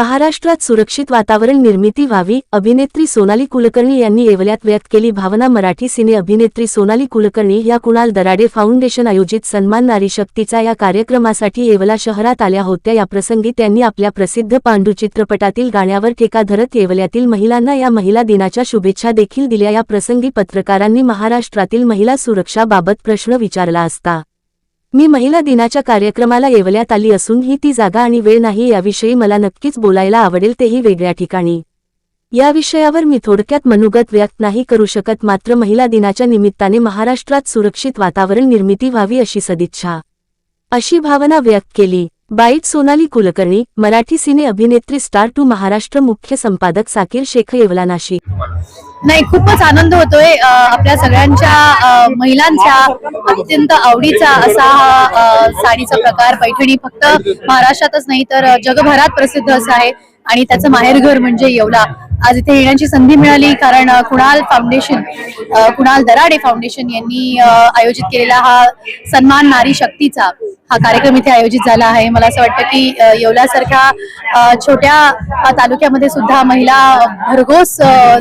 महाराष्ट्रात सुरक्षित वातावरण निर्मिती व्हावी अभिनेत्री सोनाली कुलकर्णी यांनी येवल्यात व्यक्त केली भावना मराठी सिने अभिनेत्री सोनाली कुलकर्णी या कुणाल दराडे फाउंडेशन आयोजित सन्मान नारी शक्तीचा या कार्यक्रमासाठी येवला शहरात आल्या होत्या. याप्रसंगी त्यांनी आपल्या प्रसिद्ध पांडू चित्रपटातील गाण्यावर टेका धरत येवल्यातील महिलांना या महिला दिनाच्या शुभेच्छा देखील दिल्या. या प्रसंगी पत्रकारांनी महाराष्ट्रातील महिला सुरक्षाबाबत प्रश्न विचारला असता. मी महिला दिनाच्या कार्यक्रमाला येवल्यात आली असून ही ती जागा आणि वेळ नाही याविषयी मला नक्कीच बोलायला आवडेल तेही वेगळ्या ठिकाणी. या विषयावर मी थोडक्यात मनोगत व्यक्त नाही करू शकत मात्र महिला दिनाच्या निमित्ताने महाराष्ट्रात सुरक्षित वातावरण निर्मिती व्हावी अशी सदिच्छा. अशी भावना व्यक्त केली. बाईट सोनाली कुलकर्णी मराठी सिने अभिनेत्री स्टार टू महाराष्ट्र मुख्य संपादक साकीर शेख येवला नाशिक. नाही खूपच आनंद होतोय आपल्या सगळ्यांच्या महिलांच्या अत्यंत आवडीचा असा हा साडीचा प्रकार. पैठणी फक्त महाराष्ट्रातच नाही तर जगभरात प्रसिद्ध असा आहे. आणि त्याचं माहेरघर म्हणजे येवला. आज इथे येण्याची संधी मिळाली कारण कुणाल फाउंडेशन कुणाल दराडे फाउंडेशन यांनी आयोजित केलेला हा सन्मान नारी शक्तीचा हा कार्यक्रम इथे आयोजित झाला आहे. मला असं वाटतं की येवल्यासारख्या छोट्या तालुक्यामध्ये सुद्धा महिला भरघोस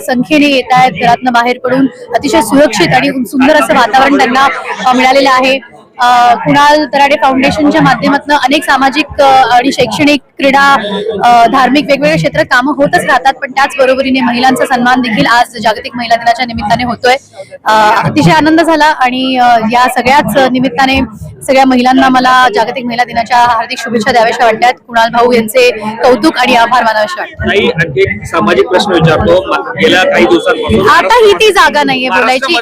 संख्येने येत आहेत घरातनं बाहेर पडून अतिशय सुरक्षित आणि सुंदर असं वातावरण त्यांना मिळालेलं आहे. कुणाल तराडे फाउंडेशनच्या माध्यमातून अनेक सामाजिक आणि शैक्षणिक क्रीडा धार्मिक वेगवेगळे क्षेत्र कामं होतच राहतात पण त्याच बरोबरीने महिलांचा सन्मान देखील आज जागतिक महिला दिनाच्या निमित्ताने होतोय. अतिशय आनंद झाला आणि या सगळ्याच निमित्ताने सगळ्या महिलांना मला जागतिक महिला दिनाच्या हार्दिक शुभेच्छा द्याव्याशा वाटतात कुणाल भाऊ यांचे कौतुक आणि आभार वाटतात एक सामाजिक प्रश्न विचारतो. गेल्या काही दिवसांपासून आता ही ती जागा नाहीये बोलायची.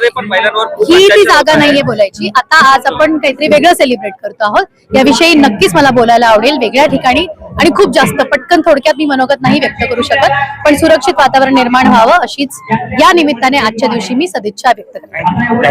ही ती जागा. नाहीये बोलायची. आता आज आपण काहीतरी वेगळं सेलिब्रेट करतो आहोत. याविषयी नक्कीच मला बोलायला आवडेल वेगळ्या ठिकाणी आणि खूप जास्त पटकन थोडक्यात मी मनोगत नाही व्यक्त करू शकत पण सुरक्षित वातावरण निर्माण व्हावं अशीच या निमित्ताने आजच्या दिवशी मी सदिच्छा व्यक्त करते.